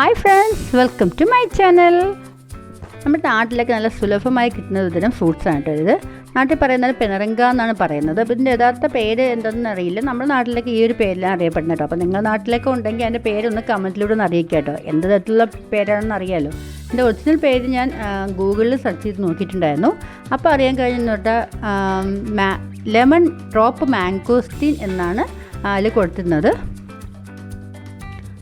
Hi friends welcome to my channel നമ്മുടെ നാട്ടിലൊക്കെ നല്ല സുലഭമായി കിട്ടുന്ന ഒരു തരം ഫ്രൂട്ട്സാണ് കേട്ടോ ഇത്. നാട്ടിൽ പറയുന്നത് പിണറങ്ക എന്നാണ് പറയുന്നത്. അപ്പോൾ ഇതിന്റെ യഥാർത്ഥ പേര് എന്തെന്ന് അറിയില്ല. നമ്മുടെ നാട്ടിലൊക്കെ ഈ ഒരു പേരിലാണ് അറിയപ്പെടുന്നത് കേട്ടോ. അപ്പോൾ നിങ്ങളുടെ നാട്ടിലൊക്കെ ഉണ്ടെങ്കിൽ അതിന്റെ പേരൊന്ന് കമന്റിലൂടെ ഒന്ന് അറിയിക്കുക കേട്ടോ. എന്ത് തരത്തിലുള്ള പേരാണെന്ന് അറിയാമല്ലോ എന്റെ ഒറിജിനൽ പേര് ഞാൻ ഗൂഗിളിൽ സെർച്ച് ചെയ്ത് നോക്കിയിട്ടുണ്ടായിരുന്നു. അപ്പോൾ അറിയാൻ കഴിഞ്ഞിട്ട് ലെമൺ ഡ്രോപ്പ് മാംഗോസ്റ്റീൻ എന്നാണ് അതിൽ കൊടുത്തിരുന്നത്.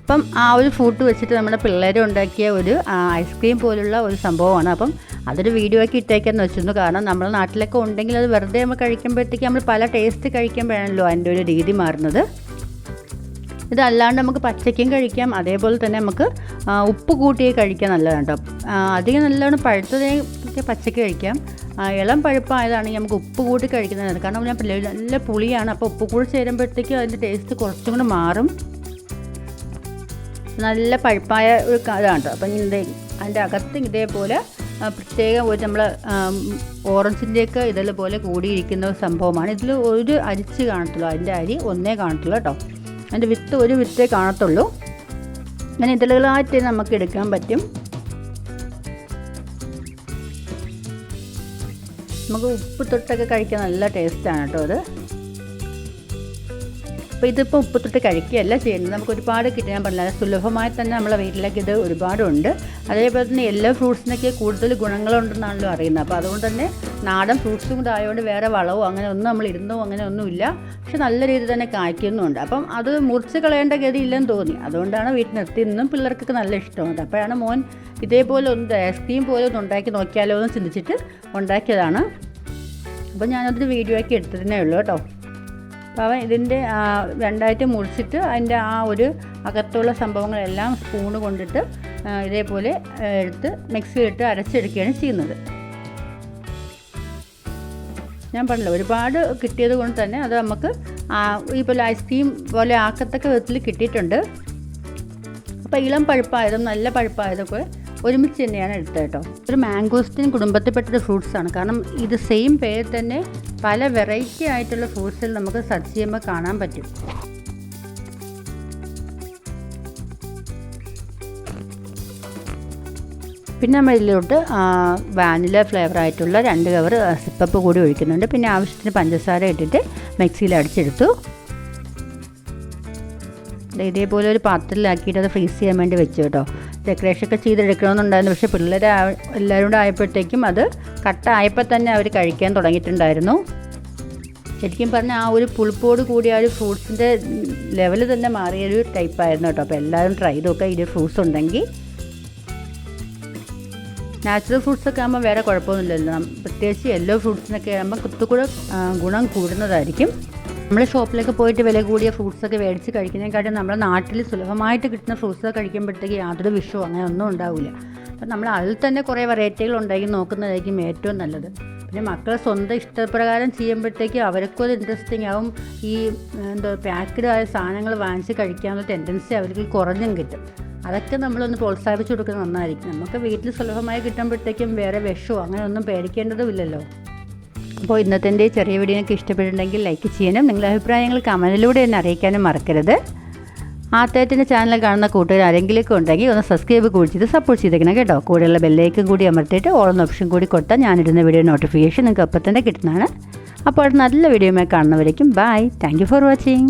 അപ്പം ആ ഒരു ഫ്രൂട്ട് വെച്ചിട്ട് നമ്മുടെ പിള്ളേർ ഉണ്ടാക്കിയ ഒരു ഐസ്ക്രീം പോലുള്ള ഒരു സംഭവമാണ്. അപ്പം അതൊരു വീഡിയോ ആക്കി ഇട്ടേക്കാന്ന് വെച്ചിരുന്നു. കാരണം നമ്മുടെ നാട്ടിലൊക്കെ ഉണ്ടെങ്കിൽ അത് വെറുതെ നമ്മൾ കഴിക്കുമ്പോഴത്തേക്ക് നമ്മൾ പല ടേസ്റ്റ് കഴിക്കുമ്പോഴാണല്ലോ അതിന്റെ ഒരു രീതി മാറുന്നത്. ഇതല്ലാണ്ട് നമുക്ക് പച്ചയ്ക്കും കഴിക്കാം. അതേപോലെ തന്നെ നമുക്ക് ഉപ്പ് കൂട്ടിയേ കഴിക്കാൻ നല്ലതാണ് കേട്ടോ. അധികം നല്ലതാണ് പഴുത്തതൊക്കെ പച്ചയ്ക്ക് കഴിക്കാം. ഇളം പഴുപ്പായതാണെങ്കിൽ നമുക്ക് ഉപ്പ് കൂട്ടി കഴിക്കുന്നതാണ്. കാരണം ഞാൻ നല്ല പുളിയാണ്. അപ്പോൾ ഉപ്പ് കൂടി ചേരുമ്പോഴത്തേക്കും അതിന്റെ ടേസ്റ്റ് കുറച്ചും കൂടി മാറും. നല്ല പഴുപ്പായ ഒരു ഇതാണ് അപ്പം ഇത് അതിന്റെ അകത്ത് ഇതേപോലെ പ്രത്യേകം ഒരു നമ്മൾ ഓറഞ്ചിന്റെയൊക്കെ ഇതേപോലെ കൂടിയിരിക്കുന്ന സംഭവമാണ്. ഇതിൽ ഒരു അരിച്ച് കാണത്തുള്ളൂ. അതിന്റെ അരി ഒന്നേ കാണത്തുള്ളൂ കേട്ടോ. അതിന്റെ വിത്ത് ഒരു വിത്തേ കാണത്തുള്ളൂ. അങ്ങനെ ഇതളുകളായിട്ട് നമുക്ക് എടുക്കാൻ പറ്റും. നമുക്ക് ഉപ്പ് തൊട്ടൊക്കെ കഴിക്കാൻ നല്ല ടേസ്റ്റാണ് കേട്ടോ അത്. അപ്പോൾ ഇതിപ്പോൾ ഉപ്പത്തിട്ട് കഴിക്കുകയല്ല ചെയ്യുന്നത്. നമുക്ക് ഒരുപാട് കിട്ടി ഞാൻ പറഞ്ഞില്ല. സുലഭമായി തന്നെ നമ്മളെ വീട്ടിലേക്ക് ഇത് ഒരുപാടുണ്ട്. അതേപോലെ തന്നെ എല്ലാ ഫ്രൂട്ട്സിനൊക്കെ കൂടുതൽ ഗുണങ്ങളുണ്ടെന്നാണല്ലോ അറിയുന്നത്. അപ്പോൾ അതുകൊണ്ട് തന്നെ നാടൻ ഫ്രൂട്ട്സും കൂടെ ആയതുകൊണ്ട് വേറെ വളവോ അങ്ങനെ ഒന്നും നമ്മൾ ഇരുന്നോ അങ്ങനെ ഒന്നുമില്ല. പക്ഷെ നല്ല രീതിയിൽ തന്നെ കായ്ക്കുന്നുണ്ട്. അപ്പം അത് മുറിച്ച് കളയേണ്ട ഗതി ഇല്ലെന്ന് തോന്നി. അതുകൊണ്ടാണ് വീട്ടിൽ നിർത്തി. ഇന്നും പിള്ളേർക്കൊക്കെ നല്ല ഇഷ്ടമുണ്ട് അപ്പോഴാണ് മോൻ ഇതേപോലെ ഒന്ന് ഐസ്ക്രീം പോലെ ഒന്ന് ഉണ്ടാക്കി നോക്കിയാലോ എന്ന് ചിന്തിച്ചിട്ട് ഉണ്ടാക്കിയതാണ്. അപ്പോൾ ഞാനതൊരു വീഡിയോ ആക്കി എടുത്തതിനേ ഉള്ളൂ കേട്ടോ. അവൻ ഇതിന്റെ രണ്ടായിട്ട് മുറിച്ചിട്ട് അതിന്റെ ആ ഒരു അകത്തുള്ള സംഭവങ്ങളെല്ലാം സ്പൂണ് കൊണ്ടിട്ട് ഇതേപോലെ എടുത്ത് മിക്സിയിലിട്ട് അരച്ചെടുക്കുകയാണ് ചെയ്യുന്നത്. ഞാൻ പറഞ്ഞില്ല ഒരുപാട് കിട്ടിയത് കൊണ്ട് തന്നെ അത് നമുക്ക് ഈ പോലെ ഐസ്ക്രീം പോലെ ആക്കത്തക്ക വിധത്തിൽ കിട്ടിയിട്ടുണ്ട്. അപ്പോൾ ഇളം പഴുപ്പായതും നല്ല പഴുപ്പായതൊക്കെ ഒരുമിച്ച് തന്നെയാണ് എടുത്തത് കേട്ടോ. ഒരു മാംഗോസ്റ്റിൻ കുടുംബത്തിൽപ്പെട്ടൊരു ഫ്രൂട്ട്സാണ് കാരണം ഇത് സെയിം പേരിൽ തന്നെ പല വെറൈറ്റി ആയിട്ടുള്ള ഫ്രൂട്ട്സിൽ നമുക്ക് സെർച്ച് കാണാൻ പറ്റും. പിന്നെ നമ്മൾ ഇതിലോട്ട് വാനില ഫ്ലേവർ ആയിട്ടുള്ള രണ്ട് കവർ സിപ്പപ്പ് കൂടി ഒഴിക്കുന്നുണ്ട്. പിന്നെ ആവശ്യത്തിന് പഞ്ചസാര ഇട്ടിട്ട് മിക്സിയിൽ അടിച്ചെടുത്തു. ഇതേപോലെ ഒരു പാത്രത്തിലാക്കിയിട്ട് അത് ഫ്രീസ് ചെയ്യാൻ വേണ്ടി വെച്ചു കേട്ടോ. ഡെക്കറേഷനൊക്കെ ചെയ്തെടുക്കണമെന്നുണ്ടായിരുന്നു. പക്ഷേ പിള്ളേർ എല്ലാവരും കൂടെ ആയപ്പോഴത്തേക്കും അത് കട്ടായപ്പോൾ തന്നെ അവർ കഴിക്കാൻ തുടങ്ങിയിട്ടുണ്ടായിരുന്നു. ശരിക്കും പറഞ്ഞാൽ ആ ഒരു പുളിപ്പോട് കൂടിയ ഒരു ഫ്രൂട്ട്സിന്റെ ലെവൽ തന്നെ മാറിയൊരു ടൈപ്പായിരുന്നു കേട്ടോ. അപ്പോൾ എല്ലാവരും ട്രൈ ചെയ്തൊക്കെ ഇതിൽ ഫ്രൂട്ട്സ് ഉണ്ടെങ്കിൽ. നാച്ചുറൽ ഫ്രൂട്ട്സൊക്കെ ആകുമ്പോൾ വേറെ കുഴപ്പമൊന്നുമില്ലല്ലോ. പ്രത്യേകിച്ച് യെല്ലോ ഫ്രൂട്ട്സിനൊക്കെ ആകുമ്പോൾ കുത്തുകൂടെ ഗുണം കൂടുന്നതായിരിക്കും. നമ്മൾ ഷോപ്പിലേക്ക് പോയിട്ട് വില കൂടിയ ഫ്രൂട്ട്സൊക്കെ മേടിച്ച് കഴിക്കുന്നതിനെക്കാട്ടും നമ്മുടെ നാട്ടിൽ സുലഭമായിട്ട് കിട്ടുന്ന ഫ്രൂട്ട്സൊക്കെ കഴിക്കുമ്പോഴത്തേക്ക് യാതൊരു വിഷവും അങ്ങനെ ഒന്നും ഉണ്ടാവില്ല അപ്പം നമ്മൾ അതിൽ തന്നെ കുറേ വെറൈറ്റികൾ ഉണ്ടാക്കി നോക്കുന്നതായിരിക്കും ഏറ്റവും നല്ലത്. പിന്നെ മക്കൾ സ്വന്തം ഇഷ്ടപ്രകാരം ചെയ്യുമ്പോഴത്തേക്ക് അവർക്കും അത് ഇൻട്രസ്റ്റിംഗ് ആവും. ഈ എന്തോ പാക്ക്ഡ് ആയ സാധനങ്ങൾ വാങ്ങിച്ച് കഴിക്കാനുള്ള ടെൻഡൻസി അവർക്ക് കുറഞ്ഞും കിട്ടും. അതൊക്കെ നമ്മളൊന്ന് പ്രോത്സാഹിപ്പിച്ച് കൊടുക്കുന്നത് നന്നായിരിക്കും. നമുക്ക് വീട്ടിൽ സുലഭമായി കിട്ടുമ്പോഴത്തേക്കും വേറെ വിഷമോ അങ്ങനെയൊന്നും പേടിക്കേണ്ടതുമില്ലല്ലോ അപ്പോൾ ഇന്നത്തെ എന്റെ ചെറിയ വീഡിയോ നിങ്ങൾക്ക് ഇഷ്ടപ്പെട്ടിട്ടുണ്ടെങ്കിൽ ലൈക്ക് ചെയ്യാനും നിങ്ങളുടെ അഭിപ്രായങ്ങൾ കമന്റിലൂടെ എന്നെ അറിയിക്കാനും മറക്കരുത്. ആദ്യത്തിന്റെ ചാനൽ കാണുന്ന കൂട്ടുകാർ ആരെങ്കിലുമൊക്കെ ഉണ്ടെങ്കിൽ ഒന്ന് സബ്സ്ക്രൈബ് കൂടി ചെയ്ത് സപ്പോർട്ട് ചെയ്തേക്കണം കേട്ടോ. കൂടെയുള്ള ബെല്ലേക്കും കൂടി അമർത്തിയിട്ട് ഓളെന്ന ഓപ്ഷൻ കൂടി കൊടുത്താൽ ഞാനിടുന്ന വീഡിയോ നോട്ടിഫിക്കേഷൻ നിങ്ങൾക്ക് അപ്പം തന്നെ കിട്ടുന്നതാണ്. അപ്പോൾ നല്ല വീഡിയോ കാണുന്നവരേക്കും ബൈ താങ്ക് ഫോർ വാച്ചിങ്